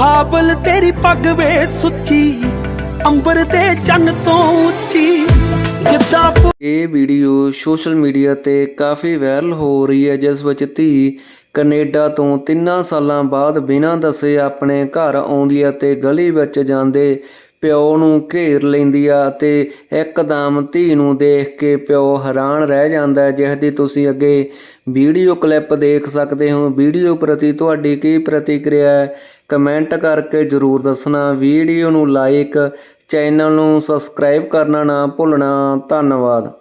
ਬਾਬਲ ਤੇਰੀ ਪੱਗ ਵੇ ਸੁੱਚੀ, ਅੰਬਰ ਤੇ ਚੰਨ ਤੋਂ ਉੱਚੀ, ਜਿੱਦਾਂ ਇਹ ਵੀਡੀਓ ਸੋਸ਼ਲ ਮੀਡੀਆ ਤੇ ਕਾਫੀ ਵਾਇਰਲ ਹੋ ਰਹੀ ਹੈ, ਜਿਸ ਵਿੱਚ ਧੀ ਕੈਨੇਡਾ ਤੋਂ 3 ਸਾਲਾਂ ਬਾਅਦ ਬਿਨਾਂ ਦੱਸੇ ਆਪਣੇ ਘਰ ਆਉਂਦੀ ਹੈ ਤੇ ਗਲੀ ਵਿੱਚ ਜਾਂਦੇ ਪਿਓ ਨੂੰ ਘੇਰ ਲੈਂਦੀ ਆ ਅਤੇ ਇੱਕਦਮ ਧੀ ਨੂੰ ਦੇਖ ਕੇ ਪਿਓ ਹੈਰਾਨ ਰਹਿ ਜਾਂਦਾ ਹੈ ਜਿਸ ਦੀ ਤੁਸੀਂ ਅੱਗੇ ਵੀਡੀਓ ਕਲਿੱਪ ਦੇਖ ਸਕਦੇ ਹੋ। ਵੀਡੀਓ ਪ੍ਰਤੀ ਤੁਹਾਡੀ ਕੀ ਪ੍ਰਤੀਕਿਰਿਆ ਹੈ? ਕਮੈਂਟ ਕਰਕੇ ਜਰੂਰ ਦੱਸਣਾ। ਵੀਡੀਓ ਨੂੰ ਲਾਈਕ ਚੈਨਲ ਨੂੰ ਸਬਸਕ੍ਰਾਈਬ ਕਰਨਾ ਨਾ ਭੁੱਲਣਾ। ਧੰਨਵਾਦ।